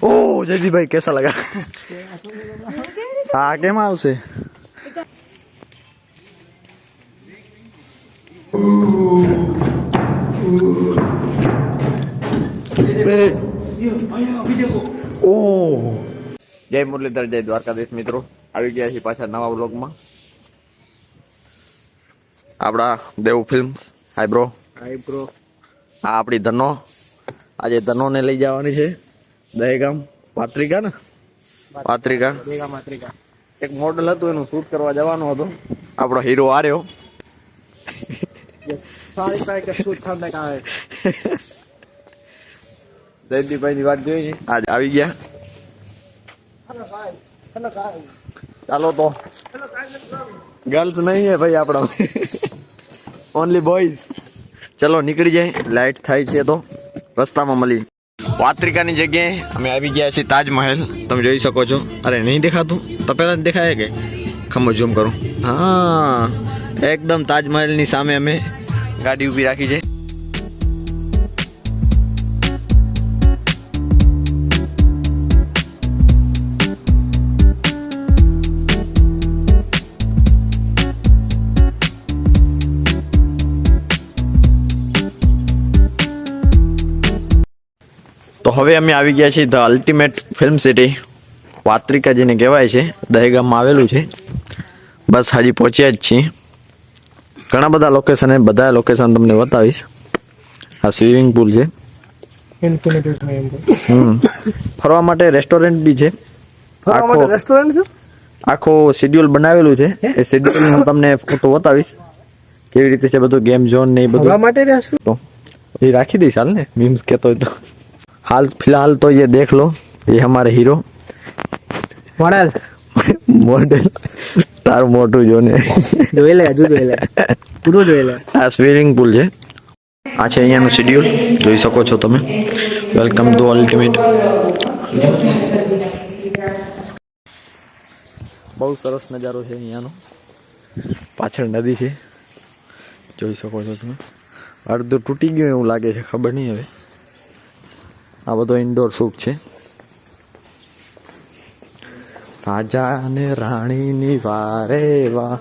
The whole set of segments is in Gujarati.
Oh, jadi baik kesa lagi. Oke, mau sih. Jai Murli dari Jai Dwarka Des Mitro. Hari ini si pasar nama vlog ma. Abra Dew Films. Hi bro. Hi bro. Apa di Dano? આજે ધનોને લઈ જવાની છે. દહેગામ પાત્રિકા. ને પાત્રિકા. માત્રિકા એક મોડલ હતું એનું શૂટ કરવા જવાનું હતું. આપણો હીરો આર્યો સારી શૂટ કરને કા જયદીપભાઈ ની વાત જોઈ આજ આવી ગયા. ચાલો તો. ગર્લ્સ નહીં હે ભાઈ આપણા. ઓનલી બોયઝ ચલો નીકળી જાય. લાઈટ થાય છે તો. રસ્તામાં મળી. પાત્રિકાની જગ્યાએ અમે આવી ગયા છીએ તાજમહેલ. તમે જોઈ શકો છો. અરે, નહીં દેખાતું? તો પહેલાં દેખાય કે? ખમો ઝૂમ કરો. હા, એકદમ તાજમહેલની સામે અમે ગાડી ઊભી રાખી છે. તો હવે અમે આવી ગયા છીએ the ultimate film city. Vatrika જેને કહેવાય છે દહેગામમાં આવેલું છે. બસ હજી પહોંચ્યા જ છીએ. ઘણા બધા લોકેશન બધા લોકેશન તમને બતાવીશ. આ સ્વિમિંગ પુલ છે. હમ. ફરવા માટે રેસ્ટોરન્ટ બી છે. ફરવા માટે આખો રેસ્ટોરન્ટ છે? આખો શેડ્યુલ બનાવેલું છે. એ શેડ્યુલ હું તમને ફોટો બતાવીશ. કેવી રીતે છે બધું ગેમ ઝોન ને એ બધું. માટે રાખી દઈશ હાલ ને મીમ્સ કહેતો હોય તો. હાલ फिलहाल तो ये देख लो ये हमारे हीरो મોડેલ મોડેલ તારું મોટું જો ને જોઈ લે હજુ જોઈ લે પૂરું જોઈ લે આ સ્વિમિંગ પુલ છે આ છે અહીંયાનું શેડ્યુલ જોઈ શકો છો તમે વેલકમ ટુ અલ્ટિમેટ બહુ સરસ નજારો છે અહીંયાનો પાછળ નદી છે જોઈ શકો છો તમે અડધું તૂટી ગયું એવું લાગે છે ખબર નહીં હવે આ બધો ઇન્ડોર સૂપ છે. રાજા અને રાણીની વારે વા.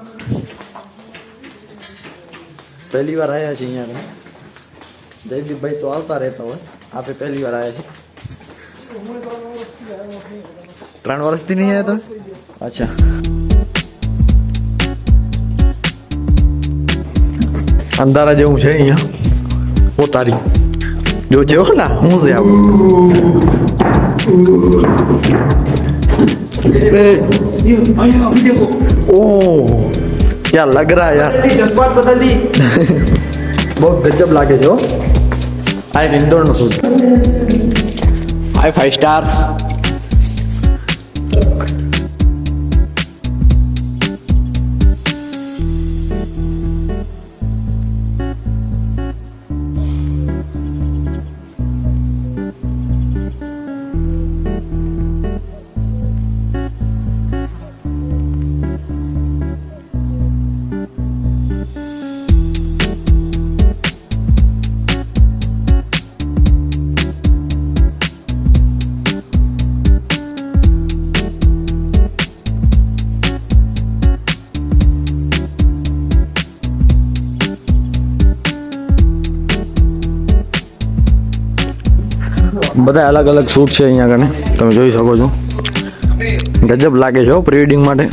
પહેલી વાર આવ્યા છે અહીંયા જયદીપભાઈ તો આવતા રહેતા હોય. આપણે પહેલી વાર આવ્યા છે ત્રણ વર્ષથી નહીં આવ્યા તો અચ્છા. અંધારા જેવું છે અહીંયા. ઉતારી જો છે ખલા હું છે આવું ओह क्या लग रहा है यार જસપાત બદલી બહુ ગજબ લાગે છે હો આ એક ઇન્ડોર નો શૂટ હાઈ ફાઈવ બધા અલગ અલગ શૂટ છે અહીંયા કને તમે જોઈ શકો છો ગજબ લાગે છે પ્રી વેડિંગ માટે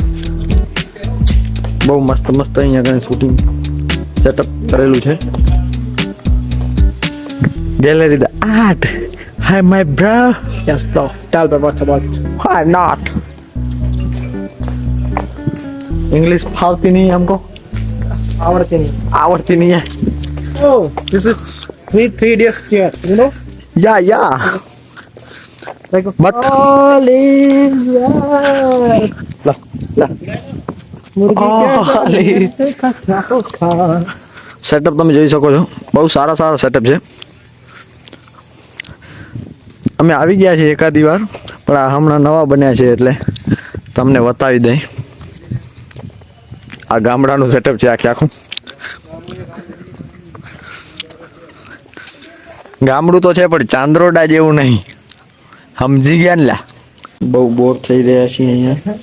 બહુ મસ્ત મસ્ત અહીંયા કને શૂટિંગ સેટઅપ કરેલું છે gallery the art hi my bra yes bro ચાલ પર વાત વાત Why not? इंग्लिश फावती नहीं है हमको આવડતી નહીં आवड़ती नहीं है oh this is three three idiots chair you know Yeah, yeah. Like but all is well. La, la. Setup oh, તમે જોઈ શકો છો. બહુ સારા સારા સેટઅપ છે. અમે આવી ગયા છીએ એકાદી વાર પણ આ હમણાં નવા બન્યા છે એટલે તમને બતાવી દઈ. આ ગામડાનું સેટઅપ છે આખે આખું. ગામડું તો છે, પણ ચાંદરોડા જેવું નહીં. સમજી ગયા ને લા? બહુ બોર થઈ રહ્યા છીએ અહીંયા.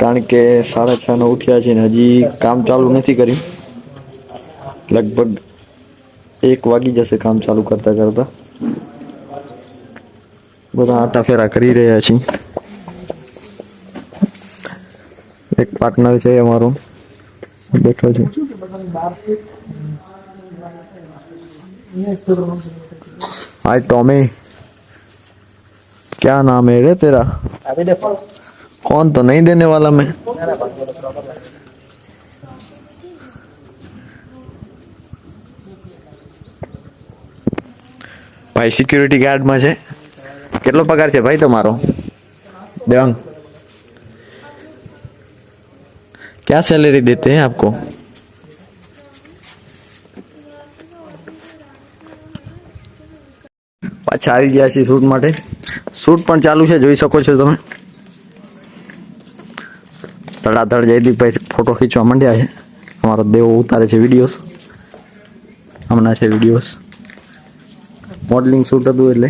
કારણ કે સાડા છ નો ઉઠ્યા છે ને હજી કામ ચાલુ નથી કર્યું. લગભગ એક વાગી જશે કામ ચાલુ કરતા કરતા. બધા આટા ફેરા કરી રહ્યા છીએ. એક પાર્ટનર છે અમારો. બેઠો છે. हाय टॉमी क्या नाम है रे तेरा अभी देखो कौन तो नहीं देने वाला मैं ભાઈ સિક્યુરિટી ગાર્ડમાં છે કેટલો પગાર છે ભાઈ તમારો દેવાંગ क्या सैलरी देते हैं आपको પાછા ગયા છીએ શૂટ માટે. શૂટ પણ ચાલુ છે, જોઈ શકો છો તમે. ધડાધડ જયદીપભાઈ ફોટો ખીંચવા માંડ્યા છે. અમારો દેવો ઉતારે છે વિડીયોઝ. હમણાં છે વિડીયોઝ. મોડલિંગ શૂટ હતું એટલે.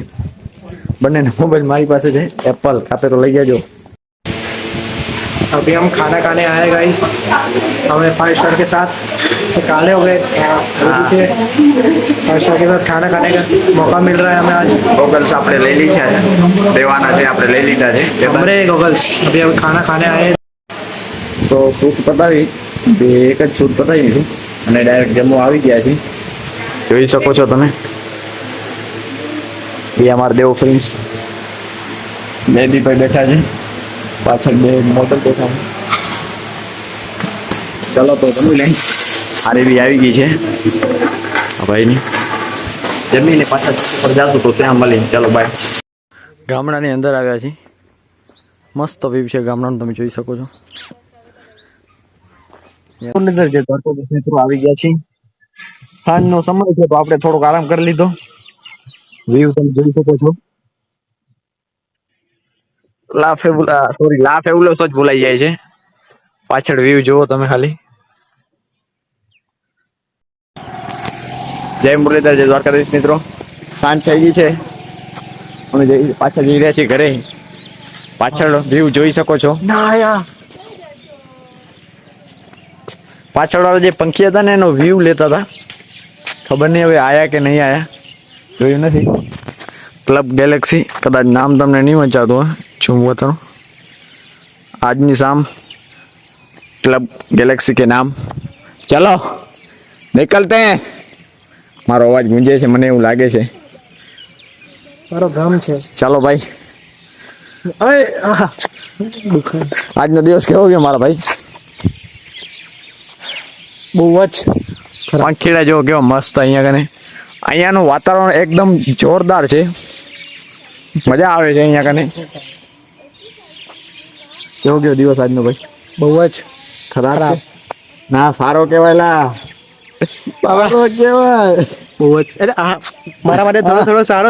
બંને મોબાઈલ મારી પાસે છે. એપલ કાપે તો લઈ જાજો. अभी हम खाना खाने आए गाइस हमें फाइव स्टार के साथ तो काले हो गए फाइव स्टार के साथ खाना खाने का मौका मिल रहा है हमें आज ગોગલ્સ આપણે લઈ લીધા છે દેવાના છે આપણે લઈ લીધા છે हमरे गॉगल्स अभी हम खाना खाने आए हैं સો શૂટ પતાવી બે એક જ શૂટ પતાવી દીધું અને ડાયરેક્ટ જમવા આવી ગયા છે જોઈ શકો છો તમે એ અમારા દેવ ફિલ્મ્સ જયદીપભાઈ બેઠા છે પાછળ બે મોડલ દેખાય. ચલો તો જમી લઈ હારી બી આવી ગઈ છે. ભાઈની. જમીને પાછા પર જાતું તો ત્યાં મળી ચાલો બાય ગામડાની અંદર આવ્યા છીએ. મસ્ત વ્યૂ છે ગામડાનું તમે જોઈ શકો છો. અંદર જે મિત્રો આવી ગયા છે સાંજનો સમય છે તો આપણે થોડોક આરામ કરી લીધો. વ્યૂ તમે જોઈ શકો છો. લાફે સોરી લાફે ઉલ્લાસ જ ભૂલાઈ જાય છે. પાછળ વ્યૂ જુઓ તમે ખાલી. જય મુરલીધર જય દ્વારકાધીશ મિત્રો. સાંજ થઈ ગઈ છે. અમે જઈ પાછળ જઈ રહ્યા છીએ ઘરે. પાછળ વ્યૂ જોઈ શકો છો. ના પાછળ વાળા જે પંખી હતા ને એનો વ્યૂ લેતા હતા. ખબર નહીં હવે આયા કે નહીં આયા. જોયું નથી. ક્લબ ગેલેક્સી કદાચ નામ તમને નહીં વંચાતું હોય બતાવું આજની શામ ક્લબ ગેલેક્સી કે નામ. ચલો નિકલતે મારો અવાજ ગુંજે છે મને એવું લાગે છે. મારો ગામ છે. ચાલો ભાઈ. આજનો દિવસ કેવો ગયો મારા ભાઈ? બહુ જ પંખીડા જો કેવો મસ્ત અહીંયા કને. અહીંયાનું વાતાવરણ એકદમ જોરદાર છે. મજા આવે છે અહીંયા કને? કેવો કેવો દિવસ આજનો ભાઈ? બહુ જ ખરાબ ના સારો કેવાયલા સારો કહેવાય. બહુ જ. અરે આ મારા માટે થોડો થોડો સારો.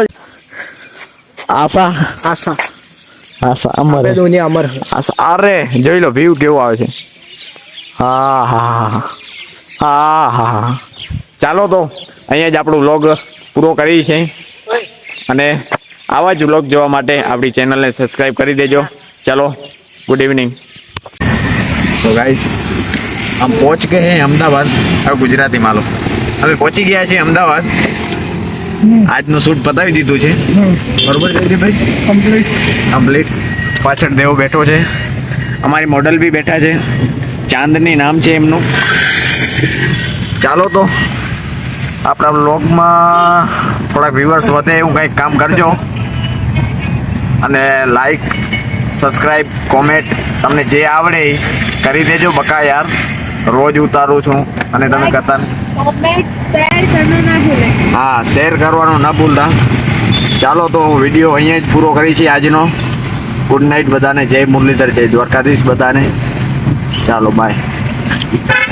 આશા. આશા. આશા અમર દુનિયા અમર. આશા અરે જોઈ લો વ્યૂ કેવો આવે છે. હા હા હા. હા હા હા. ચાલો તો અહીંયા જ આપણું વ્લોગ પૂરો કરી છે. અને આવા જ વ્લોગ જોવા માટે આપણી ચેનલને સબસ્ક્રાઈબ કરી દેજો. ચાલો ગુડ ઇવનિંગ તો ગાઈસ આમ પહોંચ ગયે હે અમદાવાદ. હવે ગુજરાતી માલો. અમે પહોંચી ગયા છીએ અમદાવાદ. આજનું શૂટ પતાવી દીધું છે. બરોબર છે ભાઈ? કમ્પ્લીટ કમ્પ્લીટ પાછળ દેવો બેઠો છે. અમારી મોડલ બી બેઠા છે. ચાંદની નામ છે એમનું. ચાલો તો આપણા બ્લોગમાં થોડાક વ્યૂવર્સ વધે એવું કંઈક કામ કરજો. અને લાઈક સબસ્ક્રાઈબ કોમેન્ટ તમને જે આવડે એ કરી દેજો બકા યાર રોજ ઉતારું છું અને તમે કરતા હા શેર કરવાનું ના ભૂલતા. ચાલો તો હું વીડિયો અહીંયા જ પૂરો કરી છે આજનો. ગુડ નાઇટ બધાને. જય મુરલીધર જય દ્વારકાધીશ બધાને. ચાલો બાય